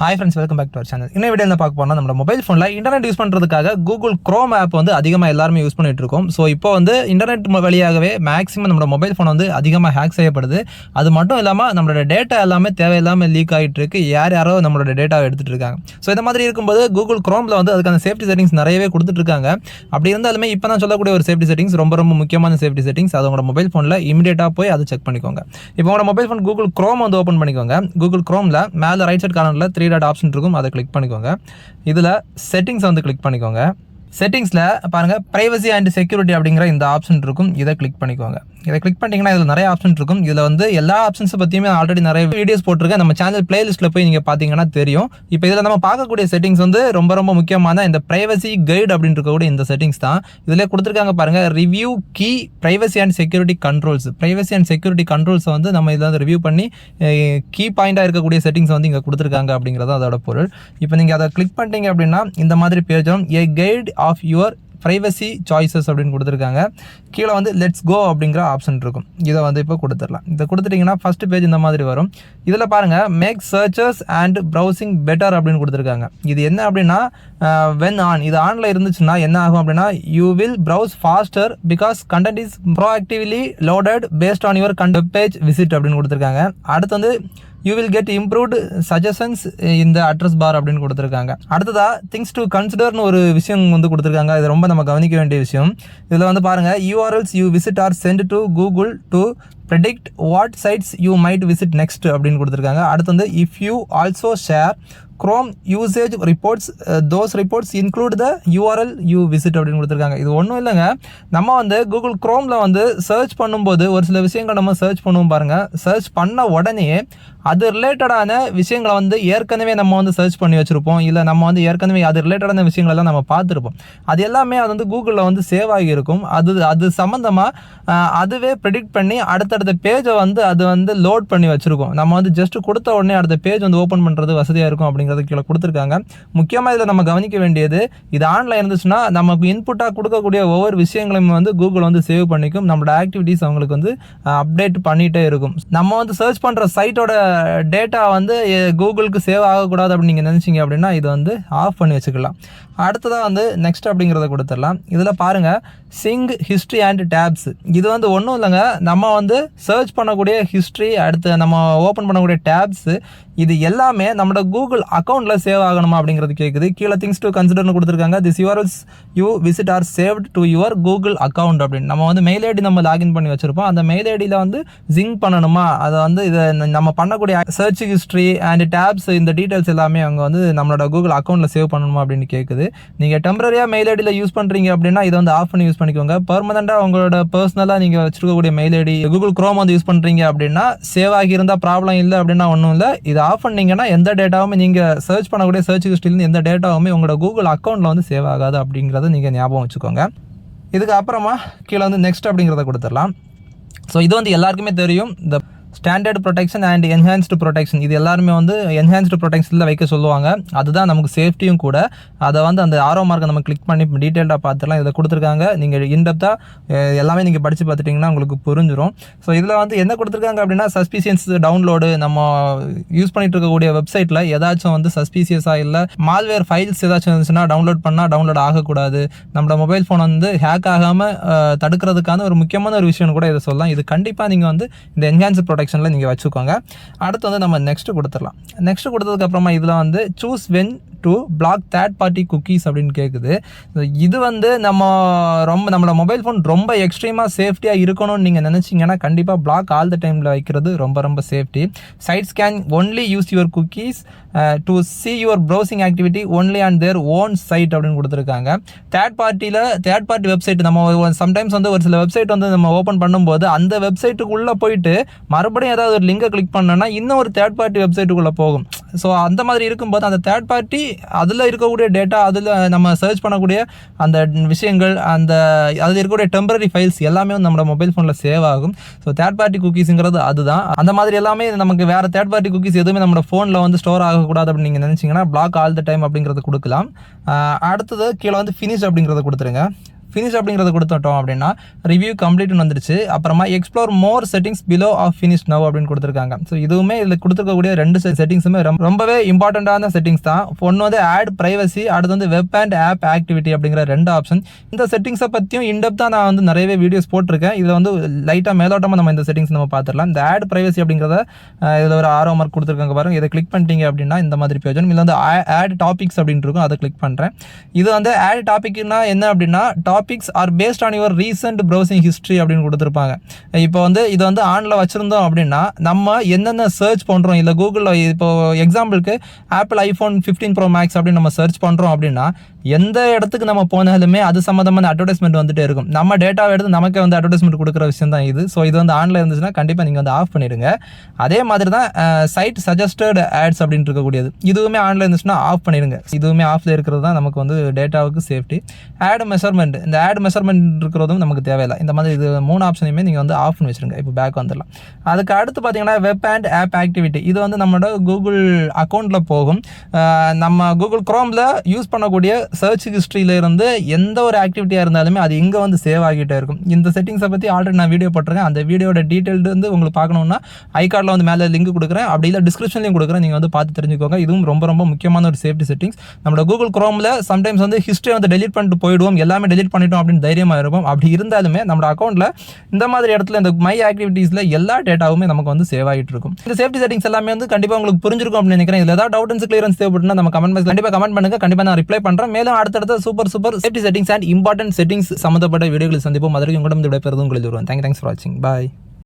Hi friends welcome back to our channel இன்னும் video என்ன பார்க்க போனால் நம்ம மொபைல் ஃபோனில் இன்டர்நெட் யூஸ் பண்ணுறதுக்காக கூகுள் க்ரோம் ஆப் வந்து அதிகமாக எல்லாருமே யூஸ் பண்ணிட்டு இருக்கோம். ஸோ இப்போ வந்து இன்டர்நெட் வழியாகவே மேக்ஸிமம் நம்ம மொபைல் ஃபோன் வந்து அதிகமாக ஹேக் செய்யப்படுது. அது மட்டும் இல்லாமல் நம்மளோட டேட்டா எல்லாமே தேவையில்லாமல் லீக் ஆகிட்டு இருக்கு. யார் யாரோ நம்மளோட டேட்டாவை எடுத்துகிட்டு இருக்காங்க. ஸோ இந்த மாதிரி இருக்கும்போது கூகுள் க்ரோமில் வந்து அதுக்கான சேஃப்டி செட்டிங்ஸ் நிறையவே கொடுத்துட்டு இருக்காங்க. அப்படி இருந்தாலுமே இப்போ நான் சொல்லக்கூடிய ஒரு சேஃப்டி செட்டிங்ஸ் ரொம்ப ரொம்ப முக்கியமான சேஃப்டி செட்டிங்ஸ் அது உங்களோட மொபைல் ஃபோனில் இமீடியட்டாக போய் அதை செக் பண்ணிக்கோங்க. இப்போ உங்களோட மொபைல் ஃபோன் கூகுள் க்ரோம் வந்து ஓப்பன் பண்ணிக்கோங்க. கூகுள் க்ரோமில் மேலே ரைட் சைட் கார்னரில் த்ரீ டாட் ஆப்ஷன் இருக்கும் அதை கிளிக் பண்ணிக்கோங்க. இதில் செட்டிங்ஸ் வந்து கிளிக் பண்ணிக்கோங்க. செட்டிங்ஸில் பாருங்கள் ப்ரைவசி அண்ட் செக்யூரிட்டி அப்படிங்கிற இந்த ஆப்ஷன் இருக்கும். இதை கிளிக் பண்ணிக்கோங்க. இதை கிளிக் பண்ணிங்கன்னா இதில் நிறைய ஆப்ஷன் இருக்கும். இதில் வந்து எல்லா ஆப்ஷன்ஸை பற்றியுமே ஆல்ரெடி நிறைய வீடியோஸ் போட்டிருக்கேன். நம்ம சேனல் பிளேலிஸ்ட்டில் போய் நீங்கள் பார்த்தீங்கன்னா தெரியும். இப்போ இதில் நம்ம பார்க்கக்கூடிய செட்டிங்ஸ் வந்து ரொம்ப ரொம்ப முக்கியமான இந்த ப்ரைவசி கைடு அப்படின்னு இருக்கக்கூடிய இந்த செட்டிங்ஸ் தான். இதில் கொடுத்துருக்காங்க பாருங்கள் review key privacy and security controls privacy and security கண்ட்ரோல்ஸை வந்து நம்ம இதில் வந்து ரிவ்யூ பண்ணி கீ பாயிண்டாக இருக்கக்கூடிய செட்டிங்ஸ் வந்து இங்கே கொடுத்துருக்காங்க அப்படிங்கிறது அதோட பொருள். இப்போ நீங்கள் அதை கிளிக் பண்ணிட்டீங்க அப்படின்னா இந்த மாதிரி பேஜ் வரும். A guide of your privacy choices அப்படின்னு கொடுத்துருக்காங்க. கீழே வந்து லெட்ஸ் கோ அப்படிங்கிற ஆப்ஷன் இருக்கும். இதை வந்து இப்போ கொடுத்துடலாம். இதை கொடுத்துட்டிங்கன்னா ஃபஸ்ட்டு பேஜ் இந்த மாதிரி வரும். இதில் பாருங்கள் make searches and browsing better அப்படின்னு கொடுத்துருக்காங்க. இது என்ன அப்படின்னா வென் ஆன் இது ஆனில் இருந்துச்சுன்னா என்ன ஆகும் அப்படின்னா you will browse faster because content is proactively loaded based on your current page visit அப்படின்னு கொடுத்துருக்காங்க. அடுத்து வந்து you will get improved suggestions இந்த அட்ரஸ் பார் அப்படின்னு கொடுத்துருக்காங்க. அடுத்ததா திங்ஸ் டு கன்சிடர்னு ஒரு விஷயம் வந்து கொடுத்துருக்காங்க. இது ரொம்ப நம்ம கவனிக்க வேண்டிய விஷயம். இதில் வந்து பாருங்க URLs you visit are sent to Google to predict what sites you might visit next அப்படின்னு கொடுத்துருக்காங்க. அடுத்து வந்து if you also share Chrome usage reports those reports include the URL you visit அப்படின்னு கொடுத்துருக்காங்க. இது ஒன்றும் இல்லைங்க. நம்ம வந்து கூகுள் க்ரோமில் வந்து சர்ச் பண்ணும்போது ஒரு சில விஷயங்கள் நம்ம சர்ச் பண்ணுவோம் பாருங்கள் சர்ச் பண்ண உடனே அது ரிலேட்டடான விஷயங்களை வந்து ஏற்கனவே நம்ம வந்து சர்ச் பண்ணி வச்சுருப்போம். இல்லை நம்ம வந்து ஏற்கனவே அது ரிலேட்டடான விஷயங்களெல்லாம் நம்ம பார்த்துருப்போம். அது எல்லாமே அது வந்து கூகுளில் வந்து சேவ் ஆகியிருக்கும் அது அது சம்மந்தமாக uh, அதுவே ப்ரெடிக்ட் பண்ணி அடுத்த அடுத்தடுத்த பேஜை வந்து அது வந்து லோட் பண்ணி வச்சுருக்கோம். நம்ம வந்து ஜஸ்ட் கொடுத்த உடனே அடுத்த பேஜ் வந்து ஓப்பன் பண்ணுறது வசதியாக இருக்கும் அப்படிங்கிறது கீழே கொடுத்துருக்காங்க. முக்கியமாக இதில் நம்ம கவனிக்க வேண்டியது இது ஆன்லைன் இருந்துச்சுன்னா நமக்கு இன்புட்டாக கொடுக்கக்கூடிய ஒவ்வொரு விஷயங்களையும் வந்து கூகுள் வந்து சேவ் பண்ணிக்கும். நம்மளோட ஆக்டிவிட்டீஸ் அவங்களுக்கு வந்து அப்டேட் பண்ணிகிட்டே இருக்கும். நம்ம வந்து சர்ச் பண்ணுற சைட்டோட டேட்டா வந்து கூகுளுக்கு சேவ் ஆகக்கூடாது அப்படின்னு நீங்கள் நினச்சிங்க அப்படின்னா இது வந்து ஆஃப் பண்ணி வச்சுக்கலாம். அடுத்ததாக வந்து நெக்ஸ்ட் அப்படிங்கிறத கொடுத்துடலாம். இதில் பாருங்கள் சிங் ஹிஸ்ட்ரி அண்ட் டேப்ஸ் இது வந்து ஒன்றும் இல்லைங்க. நம்ம வந்து சர்ச் பண்ணக்கூடிய ஹிஸ்ட்ரி அடுத்து நம்ம ஓப்பன் பண்ணக்கூடிய டேப்ஸு இது எல்லாமே நம்மளோட கூகுள் அக்கௌண்ட்டில் சேவ் ஆகணுமா அப்படிங்கிறது கேட்குது கீழே திங்ஸ் டு கன்சிடர்னு கொடுத்துருக்காங்க. This URLs you visit are saved to your Google account அப்படின்னு. நம்ம வந்து மெயில் ஐடி நம்ம லாகின் பண்ணி வச்சுருப்போம். அந்த மெயில் ஐடியில் வந்து ஜிங்க் பண்ணணுமா? அதை வந்து இதை நம்ம பண்ணக்கூடிய சர்ச் ஹிஸ்ட்ரி அண்ட் டேப்ஸ் இந்த டீட்டெயில்ஸ் எல்லாமே அவங்க வந்து நம்மளோட கூகுள் அக்கௌண்ட்டில் சேவ் பண்ணணுமா அப்படின்னு கேட்குது நீங்கள் டெம்பரரியாக மெயில் ஐடியில் யூஸ் பண்ணுறீங்க அப்படின்னா இதை வந்து ஆஃப் பண்ணி யூஸ் பண்ணிக்கோங்க. பர்மனெண்ட்டாக உங்களோட பர்சனலாக நீங்கள் வச்சுருக்கக்கூடிய மெயில் ஐடி கூகுள் க்ரோம் வந்து யூஸ் பண்ணுறீங்க அப்படின்னா சேவ் ஆகியிருந்தால் ப்ராப்ளம் இல்லை அப்படின்னா ஒன்றும் இல்லை. இது ஆஃப் பண்ணிங்கன்னா எந்த டேட்டாவுமே நீங்கள் சர்ச் பண்ணக்கூடிய சர்ச் ஹிஸ்ட்ரியிலேருந்து எந்த டேட்டாவுமே உங்களோட கூகுள் அக்கௌண்ட்டில் வந்து சேவ் ஆகாது அப்படிங்கிறத நீங்கள் ஞாபகம் வச்சுக்கோங்க. இதுக்கு அப்புறமா கீழே வந்து நெக்ஸ்ட் அப்படிங்கிறத கொடுத்துடலாம். ஸோ இது வந்து எல்லாருக்குமே தெரியும். இந்த standard protection and enhanced protection இது எல்லாருமே வந்து என்ஹான்ஸ்டு ப்ரொடெக்ஷனில் வைக்க சொல்லுவாங்க. அதுதான் நமக்கு சேஃப்டியும் கூட. அதை வந்து அந்த ஆரோ மார்க்கை நம்ம கிளிக் பண்ணி டீட்டெயில்டாக பார்த்துலாம் இதை கொடுத்துருக்காங்க. நீங்கள் இன்டெப்த்தாக எல்லாமே நீங்கள் படித்து பார்த்துட்டிங்கன்னா உங்களுக்கு புரிஞ்சிடும் ஸோ இதில் வந்து என்ன கொடுத்துருக்காங்க அப்படின்னா சஸ்பீசியன்ஸ் டவுன்லோடு நம்ம யூஸ் பண்ணிட்டு இருக்கக்கூடிய வெப்சைட்டில் ஏதாச்சும் வந்து சஸ்பீசியஸாக இல்லை மால்வேர் ஃபைல்ஸ் ஏதாச்சும் இருந்துச்சுன்னா டவுன்லோட் பண்ணால் டவுன்லோட் ஆகக்கூடாது. நம்மளோட மொபைல் ஃபோன் வந்து ஹேக் ஆகாமல் தடுக்கிறதுக்கான ஒரு முக்கியமான ஒரு விஷயம் கூட இதை சொல்லலாம். இது கண்டிப்பாக நீங்கள் வந்து இந்த என்ஹான்ஸ் ஆப்ஷனில் நீங்கள் வச்சுக்கோங்க. அடுத்து வந்து நம்ம நெக்ஸ்ட் கொடுத்துடலாம். நெக்ஸ்ட் கொடுத்ததுக்கப்புறமா இதில் வந்து choose when to block third party cookies அப்படின்னு கேட்குது இது வந்து நம்ம ரொம்ப நம்மளோட மொபைல் ஃபோன் ரொம்ப எக்ஸ்ட்ரீமாக சேஃப்டியாக இருக்கணும்னு நீங்கள் நினச்சிங்கன்னா கண்டிப்பாக பிளாக் ஆல் த டைமில் வைக்கிறது ரொம்ப ரொம்ப safety site scan only use your cookies to see your browsing activity only and their own site அப்படின்னு கொடுத்துருக்காங்க. தேர்ட் பார்ட்டியில் தேர்ட் பார்ட்டி வெப்சைட் நம்ம சம்டைம்ஸ் வந்து ஒரு சில வெப்சைட் வந்து நம்ம ஓப்பன் பண்ணும்போது அந்த வெப்சைட்டுக்குள்ளே போயிட்டு மறுபடியும் ஏதாவது ஒரு லிங்கை கிளிக் பண்ணோன்னா இன்னும் ஒரு தேர்ட் பார்ட்டி வெப்சைட்டுக்குள்ளே போகும். ஸோ அந்த மாதிரி இருக்கும்போது அந்த தேர்ட் பார்ட்டி அதில் இருக்கக்கூடிய டேட்டா அதில் நம்ம சர்ச் பண்ணக்கூடிய அந்த விஷயங்கள் அந்த அதில் இருக்கக்கூடிய டெம்பரரி ஃபைல்ஸ் எல்லாமே வந்து நம்மளோட மொபைல் ஃபோனில் சேவ் ஆகும். ஸோ தேர்ட் பார்ட்டி குக்கீஸுங்கிறது அதுதான். அந்த மாதிரி எல்லாமே நமக்கு வேறு தேர்ட் பார்ட்டி குக்கீஸ் எதுவுமே நம்மளோட ஃபோனில் வந்து ஸ்டோர் ஆகக்கூடாது அப்படின்னு நீங்கள் நினச்சிங்கன்னா பிளாக் ஆல் த டைம் அப்படிங்கிறத கொடுக்கலாம். அடுத்தது கீழே வந்து ஃபினிஷ் அப்படிங்கிறத கொடுத்துருங்க. ஃபினிஷ் அப்படிங்கிறத கொடுத்துட்டோம் அப்படின்னா ரிவ்யூ கம்ப்ளீட்னு வந்துருச்சு அப்புறமா explore more settings below of finish now அப்படின்னு கொடுத்துருக்காங்க. ஸோ இதுவுமே இதில் கொடுத்துருக்கக்கூடிய ரெண்டு செட்டிங்ஸுமே ரொம்பவே இம்பார்ட்டண்ட்டான செட்டிங்ஸ் தான். ஒன்று வந்து ஆட் ப்ரைவசி அடுத்து வந்து வெப் அண்ட் ஆப் ஆக்டிவிட்டி அப்படிங்கிற ரெண்டு ஆப்ஷன் இந்த செட்டிங்ஸை பற்றியும் இன்டெப்த்தாக நான் வந்து நிறையவே வீடியோஸ் போட்டிருக்கேன். இதில் வந்து லைட்டாக மேலோட்டமாக நம்ம இந்த செட்டிங்ஸ் நம்ம பார்த்துடலாம். இந்த ஆட் ப்ரைவசி அப்படிங்கிறத இதில் ஒரு ஆரோ மார்க் கொடுத்துருக்காங்க பாருங்கள் இதை கிளிக் பண்ணிட்டீங்க அப்படின்னா இந்த மாதிரி பேஜ் வரும். இதுல வந்து ஆட் டாபிக்ஸ் அப்படின்ட்டு இருக்கும். அதை கிளிக் பண்ணுறேன் இது வந்து ஆட் டாபிக்னா என்ன அப்படின்னா topics are based on your recent browsing history அப்படின்னு கொடுத்துருப்பாங்க. இப்போ வந்து இதை வந்து ஆனில் வச்சுருந்தோம் அப்படின்னா நம்ம என்னென்ன சர்ச் பண்ணுறோம் இல்லை கூகுளில் இப்போ எக்ஸாம்பிளுக்கு Apple iPhone fifteen pro max அப்படின்னு நம்ம சர்ச் பண்ணுறோம் அப்படின்னா எந்த இடத்துக்கு நம்ம போனாலுமே அது சம்மந்தமான அட்வர்டைஸ்மெண்ட் வந்துட்டே இருக்கும். நம்ம டேட்டாவை எடுத்து நமக்கே வந்து அட்வர்டைஸ்மெண்ட் கொடுக்குற விஷயம் தான் இது. ஸோ இது வந்து ஆன்லைன் இருந்துச்சுன்னா கண்டிப்பாக நீங்கள் வந்து ஆஃப் பண்ணிடுங்க. அதே மாதிரி தான் சைட் சஜஸ்டட் ஆட்ஸ் அப்படின்னு இருக்கக்கூடியது. இதுவுமே ஆன்லைன் இருந்துச்சுன்னா ஆஃப் பண்ணிடுங்க. இதுவுமே ஆஃப்ல இருக்கிறது தான் நமக்கு வந்து டேட்டாவுக்கு சேஃப்டி ஆட் மெஷர்மெண்ட் இந்த ஆட் மெஷர்மெண்ட் இருக்கிறதும் நமக்கு தேவையில்லை. இந்த மாதிரி இது மூணு ஆப்ஷனையுமே நீங்கள் வந்து ஆஃப் பண்ணி வச்சிருங்க. இப்போ பேக் வந்துடலாம். அதுக்கு அடுத்து பார்த்தீங்கன்னா வெப் அண்ட் ஆப் ஆக்டிவிட்டி இது வந்து நம்மளோட கூகுள் அக்கௌண்ட்டில் போகும். நம்ம கூகுள் க்ரோமில் யூஸ் பண்ணக்கூடிய சர்ச் ஹிஸ்ட்ரியிலேருந்து எந்த ஒரு ஆக்டிவிட்டியாக இருந்தாலுமே அது இங்கே வந்து சேவ் ஆகிட்டே இருக்கும். இந்த செட்டிங்ஸை பற்றி ஆல்ரெடி நான் வீடியோ போட்டிருக்கேன். அந்த வீடியோட டீட்டெயில் வந்து உங்களுக்கு பார்க்கணுன்னா ஐ கார்டில் வந்து மேலே லிங்க் கொடுக்குறேன். அப்படி இல்லை டிஸ்கிரிப்ஷன்லையும் கொடுக்குறேன். நீங்கள் வந்து பார்த்து தெரிஞ்சுக்கோங்க. இதுவும் ரொம்ப ரொம்ப முக்கியமான ஒரு சேஃப்டி செட்டிங்ஸ் நம்மளோட கூகுள் க்ரோமில் சம்டைம்ஸ் வந்து ஹிஸ்ட்ரி வந்து டெலிட் பண்ணிட்டு போயிடுவோம். எல்லாமே டெலிட் பண்ணிட்டோம் அப்படின்னு தைரியமாக இருக்கும் அப்படி இருந்தாலுமே நம்ம அக்கௌண்ட்டில் இந்த மாதிரி இடத்துல இந்த மை ஆக்டிவிட்டீஸில் எல்லா டேட்டாவுமே நமக்கு வந்து சேவ் ஆகிட்டு இருக்கும். இந்த சேஃப்டி செட்டிங்ஸ் எல்லாமே வந்து கண்டிப்பாக உங்களுக்கு புரிஞ்சிருக்கும் அப்படின்னு நினைக்கிறேன். இதில் ஏதாவது டவுட்ஸ் கிளியரன்ஸ் தேவைப்பட்டுனா நம்ம கமெண்ட் பாக்ஸ் கண்டிப்பாக கமெண்ட் பண்ணுங்க. கண்டிப்பாக நான் ரிப்ளை பண்ணுறேன் மேலும் அடுத்தடுத்த super super safety settings and important settings சம்மந்தப்பட்ட வீடியோகளை சந்திப்போம். அதற்கு உங்களிடம் விடைபெறுதும் உங்களுக்கு வருவேன் தேங்க் தேங்க்ஸ் ஃபார் வாட்சிங் பாய்